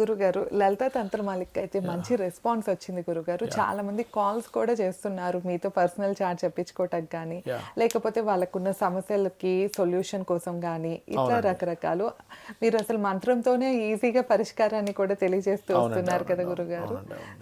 గురుగారు లలిత తంత్రమాలిక్ అయితే మంచి రెస్పాన్స్ వచ్చింది గురుగారు. చాలా మంది కాల్స్ కూడా చేస్తున్నారు మీతో పర్సనల్ చార్ట్ చెప్పించుకోవటానికి కానీ. లేకపోతే వాళ్ళకున్న సమస్యలకి సొల్యూషన్ కోసం కానీ ఇట్లా రకరకాలు. మీరు అసలు మంత్రంతోనే ఈజీగా పరిష్కారాన్ని కూడా తెలియజేస్తూ వస్తున్నారు కదా గురుగారు.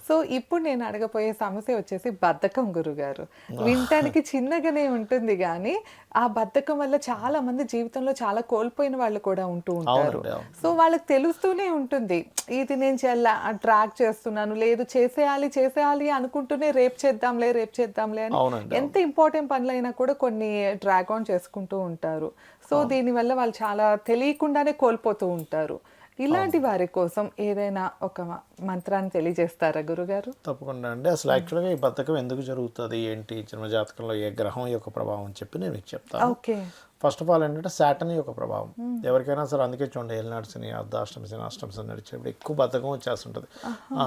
సో ఇప్పుడు నేను అడగపోయే సమస్య వచ్చేసి బద్ధకం గురుగారు. వినటానికి చిన్నగానే ఉంటుంది కానీ ఆ బద్ధకం వల్ల చాలా మంది జీవితంలో చాలా కోల్పోయిన వాళ్ళు కూడా ఉంటూ ఉంటారు. సో వాళ్ళకి తెలుస్తూనే ఉంటుంది. ఇది నేను చెల్ల ట్రాక్ చేస్తున్నాను లేదు చేసేయాలి చేసేయాలి అనుకుంటూనే రేపు చేద్దాంలే రేపు చేద్దాంలే అని ఎంత ఇంపార్టెంట్ పనులైనా కూడా కొన్ని డ్రాగ్ ఆన్ చేసుకుంటూ ఉంటారు. సో దీనివల్ల వాళ్ళు చాలా తెలియకుండానే కోల్పోతూ ఉంటారు. ఇలాంటి వారి కోసం ఏదైనా ఒక మంత్రాన్ని తెలియజేస్తారా గురుగారు? తప్పకుండా అండి. అసలు యాక్చువల్గా ఈ బద్ధకం ఎందుకు జరుగుతుంది? ఏంటి? జన్మజాతకంలో ఏ గ్రహం యొక్క ప్రభావం అని చెప్పి నేను మీకు చెప్తాను. ఓకే. ఫస్ట్ ఆఫ్ ఆల్ ఏంటంటే శాటన్ యొక్క ప్రభావం. ఎవరికైనా సరే అందుకే చూడండి ఏలినాడు శని అర్ధాష్టమి శని అష్టమి శని నడిచేప్పుడు ఎక్కువ బద్ధకం వచ్చేస్తుంటుంది.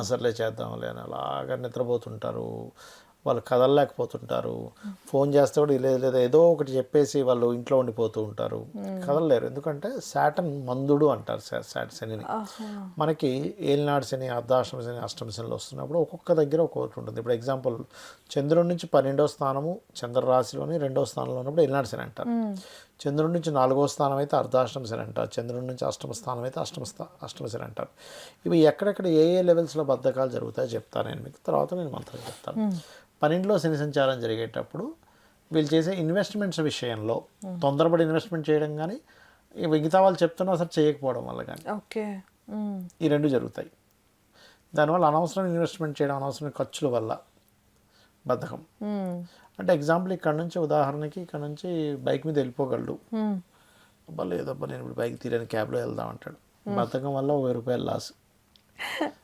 సర్లే చేద్దాంలే అని అలాగా నిద్రపోతుంటారు. వాళ్ళు కదలలేకపోతుంటారు. ఫోన్ చేస్తే కూడా లేదు లేదు ఏదో ఒకటి చెప్పేసి వాళ్ళు ఇంట్లో ఉండిపోతూ ఉంటారు. కదలలేరు. ఎందుకంటే శాటన్ మందుడు అంటారు శా- శా- శనిని. మనకి ఏలినాడు శని అర్ధాష్టమి శని అష్టమి శనిలో వస్తున్నప్పుడు ఒక్కొక్క దగ్గర ఒక్కొక్కటి ఉంటుంది. ఇప్పుడు ఎగ్జాంపుల్ చంద్రుడి నుంచి పన్నెండో స్థానము చంద్ర రాశిలోని రెండో స్థానంలో ఉన్నప్పుడు ఏలినాడు శని అంటారు. చంద్రుడి నుంచి నాలుగో స్థానం అయితే అర్ధాష్టమ శని అంటారు. చంద్రుడి నుంచి అష్టమ స్థానం అయితే అష్టమ స్థా అష్టమ శని అంటారు. ఇవి ఎక్కడెక్కడ ఏ ఏ లెవెల్స్లో బద్ధకాలు జరుగుతాయో చెప్తాను నేను మీకు. తర్వాత నేను మంత్రం చెప్తాను. పన్నెండులో శని సంచారం జరిగేటప్పుడు వీళ్ళు చేసే ఇన్వెస్ట్మెంట్స్ విషయంలో తొందరపడి ఇన్వెస్ట్మెంట్ చేయడం కానీ మిగతా వాళ్ళు చెప్తున్నా అసలు చేయకపోవడం వల్ల కానీ ఓకే. ఈ రెండు జరుగుతాయి. దానివల్ల అనవసరం ఇన్వెస్ట్మెంట్ చేయడం అనవసరమైన ఖర్చుల వల్ల బద్ధకం. అంటే ఎగ్జాంపుల్ ఇక్కడ నుంచి ఉదాహరణకి ఇక్కడ నుంచి బైక్ మీద వెళ్ళిపోగలడు. అబ్బా లేదబ్బా నేను ఇప్పుడు బైక్ తీరని క్యాబ్లో వెళ్దాం అంటాడు. బద్ధకం వల్ల ఒక వెయ్యి రూపాయలు లాస్.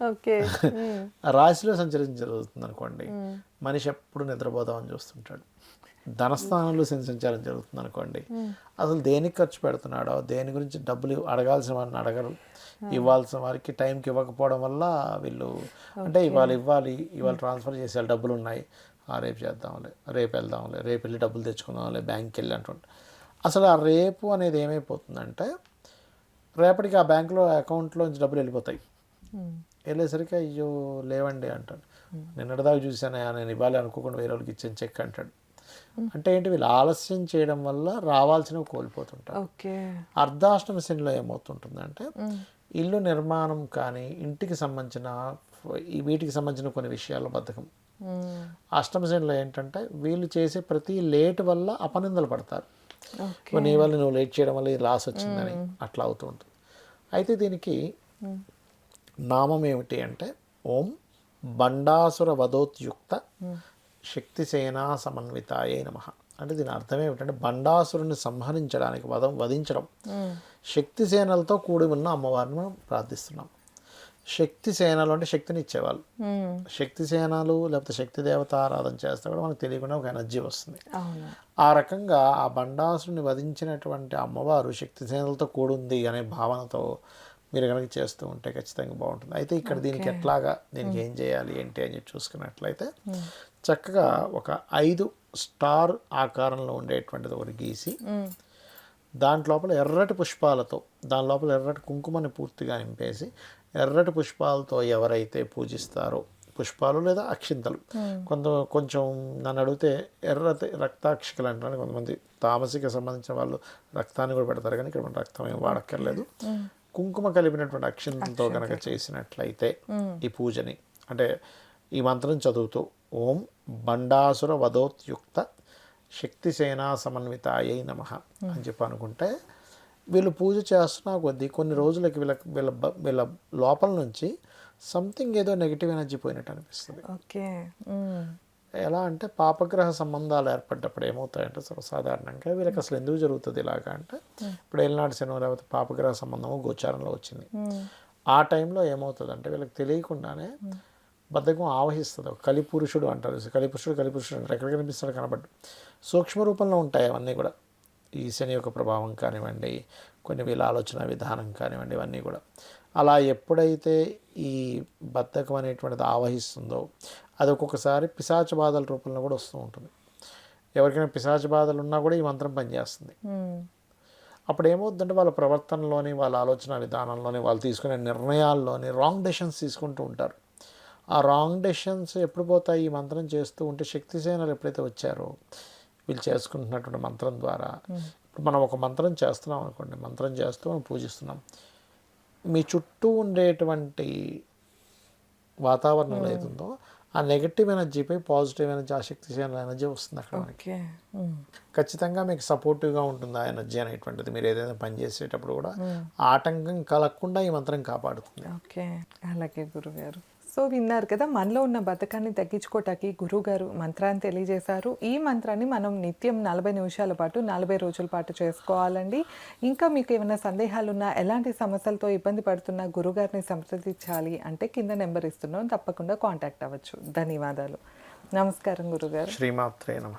ఓకే. ఆ రాశిలో సంచరించ జరుగుతుంది అనుకోండి మనిషి ఎప్పుడు నిద్రపోదామని చూస్తుంటాడు. ధనస్థానంలో శని సంచారం జరుగుతుంది అనుకోండి అసలు దేనికి ఖర్చు పెడుతున్నాడో దేని గురించి డబ్బులు అడగాల్సిన వారిని అడగరు. ఇవ్వాల్సిన వారికి టైంకి ఇవ్వకపోవడం వల్ల వీళ్ళు అంటే ఇవాళ ఇవ్వాలి ఇవాళ ట్రాన్స్ఫర్ చేసేయాలి డబ్బులు ఉన్నాయి ఆ రేపు చేద్దాంలే రేపు వెళ్దాంలే రేపు వెళ్ళి డబ్బులు తెచ్చుకుందాంలే బ్యాంక్కి వెళ్ళి అంటుంటే అసలు ఆ రేపు అనేది ఏమైపోతుందంటే రేపటికి ఆ బ్యాంకులో అకౌంట్లోంచి డబ్బులు వెళ్ళిపోతాయి. వెళ్ళేసరికి అయ్యో లేవండి అంటాడు. నిన్నటిదాకా చూశాను నేను ఇవ్వాలి అనుకోకుండా వేరే వాళ్ళకి ఇచ్చాను చెక్ అంటాడు. అంటే ఏంటి వీళ్ళు ఆలస్యం చేయడం వల్ల రావాల్సినవి కోల్పోతుంటారు. ఓకే. అర్ధాష్టమి శనిలో ఏమవుతుంటుందంటే ఇల్లు నిర్మాణం కానీ ఇంటికి సంబంధించిన ఈ వీటికి సంబంధించిన కొన్ని విషయాల్లో బద్ధకం. అష్టమ శనిలో ఏంటంటే వీళ్ళు చేసే ప్రతి లేట్ వల్ల అపనిందలు పడతారు. ఓకే. నీ వల్ల నువ్వు లేట్ చేయడం వల్ల ఈ లాస్ వచ్చిందని అట్లా అవుతూ ఉంటుంది. అయితే దీనికి నామం ఏమిటి అంటే ఓం బండాసుర వధోత్యుక్త శక్తిసేనా సమన్వితాయే నమ. అంటే దీని అర్థం ఏమిటంటే బండాసురుని సంహరించడానికి వధం వధించడం. శక్తి సేనలతో కూడి ఉన్న అమ్మవారిని మనం ప్రార్థిస్తున్నాం. శక్తి సేనలు అంటే శక్తిని ఇచ్చేవాళ్ళు. శక్తి సేనలు లేకపోతే శక్తి దేవత ఆరాధన చేస్తే కూడా మనకు తెలియకుండా ఒక ఎనర్జీ వస్తుంది. ఆ రకంగా ఆ బండాసుని వధించినటువంటి అమ్మవారు శక్తి సేనలతో కూడుంది అనే భావనతో మీరు కనుక చేస్తూ ఉంటే ఖచ్చితంగా బాగుంటుంది. అయితే ఇక్కడ దీనికి ఎట్లాగా దీనికి ఏం చేయాలి ఏంటి అని చెప్పి చూసుకున్నట్లయితే చక్కగా ఒక ఐదు స్టార్ ఆకారంలో ఉండేటువంటిది ఒకటి గీసి దాంట్ లోపల ఎర్రటి పుష్పాలతో దాని లోపల ఎర్రటి కుంకుమని పూర్తిగా నింపేసి ఎర్రటి పుష్పాలతో ఎవరైతే పూజిస్తారో పుష్పాలు లేదా అక్షింతలు. కొంత కొంచెం నన్ను అడిగితే ఎర్రటి రక్తాక్షికలు అంటారు. కొంతమంది తామసికి సంబంధించిన వాళ్ళు రక్తాన్ని కూడా పెడతారు కానీ ఇక్కడ మనం రక్తం ఏం వాడక్కర్లేదు. కుంకుమ కలిపినటువంటి అక్షింతలతో కనుక చేసినట్లయితే ఈ పూజని అంటే ఈ మంత్రం చదువుతూ ఓం బండాసుర వధోత్యుక్త శక్తి సేనా సమన్వితాయై నమ అని చెప్పి అనుకుంటే వీళ్ళు పూజ చేస్తున్న కొద్దీ కొన్ని రోజులకి వీళ్ళ వీళ్ళ వీళ్ళ లోపల నుంచి సంథింగ్ ఏదో నెగిటివ్ ఎనర్జీ పోయినట్టు అనిపిస్తుంది. ఓకే. ఎలా అంటే పాపగ్రహ సంబంధాలు ఏర్పడ్డప్పుడు ఏమవుతాయంటే సర్వసాధారణంగా వీళ్ళకి అసలు ఎందుకు జరుగుతుంది ఇలాగా అంటే ఇప్పుడు ఏలినాడు శని లేకపోతే పాపగ్రహ సంబంధము గోచారంలో వచ్చింది. ఆ టైంలో ఏమవుతుందంటే వీళ్ళకి తెలియకుండానే బద్ధకం ఆవహిస్తుంది. ఒక కలిపురుషుడు అంటారు. కలిపురుషుడు కలిపురుషుడు అంటారు. ఎక్కడ కనిపిస్తాడు కనబడ్డు సూక్ష్మ రూపంలో ఉంటాయి అవన్నీ కూడా. ఈ శని యొక్క ప్రభావం కానివ్వండి కొన్ని వీళ్ళ ఆలోచన విధానం కానివ్వండి ఇవన్నీ కూడా. అలా ఎప్పుడైతే ఈ బద్ధకం అనేటువంటిది ఆవహిస్తుందో అది ఒక్కొక్కసారి పిశాచ బాధల రూపంలో కూడా వస్తూ ఉంటుంది. ఎవరికైనా పిశాచ బాధలు ఉన్నా కూడా ఈ మంత్రం పనిచేస్తుంది. అప్పుడు ఏమవుతుందంటే వాళ్ళ ప్రవర్తనలోని వాళ్ళ ఆలోచన విధానంలోని వాళ్ళు తీసుకునే నిర్ణయాల్లోని రాంగ్ డెసిషన్స్ తీసుకుంటూ ఉంటారు. ఆ రాంగ్ డెసిషన్స్ ఎప్పుడు పోతాయి? ఈ మంత్రం చేస్తూ ఉంటే శక్తిసేనలు ఎప్పుడైతే వచ్చారో వీళ్ళు చేసుకుంటున్నటువంటి మంత్రం ద్వారా. ఇప్పుడు మనం ఒక మంత్రం చేస్తున్నాం అనుకోండి మంత్రం చేస్తూ మనం పూజిస్తున్నాం. మీ చుట్టూ ఉండేటువంటి వాతావరణం ఏదుందో ఆ నెగటివ్ ఎనర్జీపై పాజిటివ్ ఎనర్జీ ఆ శక్తిశాల ఎనర్జీ వస్తుంది అక్కడ మనకి. మ్మ్. ఖచ్చితంగా మీకు సపోర్టివ్గా ఉంటుంది ఆ ఎనర్జీ అనేటువంటిది. మీరు ఏదైనా పని చేసేటప్పుడు కూడా ఆటంకం కలగకుండా ఈ మంత్రం కాపాడుతుంది. ఓకే. అలాగే గురుగారు. సో విన్నారు కదా మనలో ఉన్న బద్ధకాన్ని తగ్గించుకోవటానికి గురుగారు మంత్రాన్ని తెలియజేశారు. ఈ మంత్రాన్ని మనం నిత్యం నలభై నిమిషాల పాటు నలభై రోజుల పాటు చేసుకోవాలండి. ఇంకా మీకు ఏమైనా సందేహాలు ఉన్నా ఎలాంటి సమస్యలతో ఇబ్బంది పడుతున్నా గురుగారిని సంప్రదించాలి అంటే కింద నెంబర్ ఇస్తున్నాం తప్పకుండా కాంటాక్ట్ అవ్వచ్చు. ధన్యవాదాలు. నమస్కారం గురుగారు శ్రీమాత్రే నమ.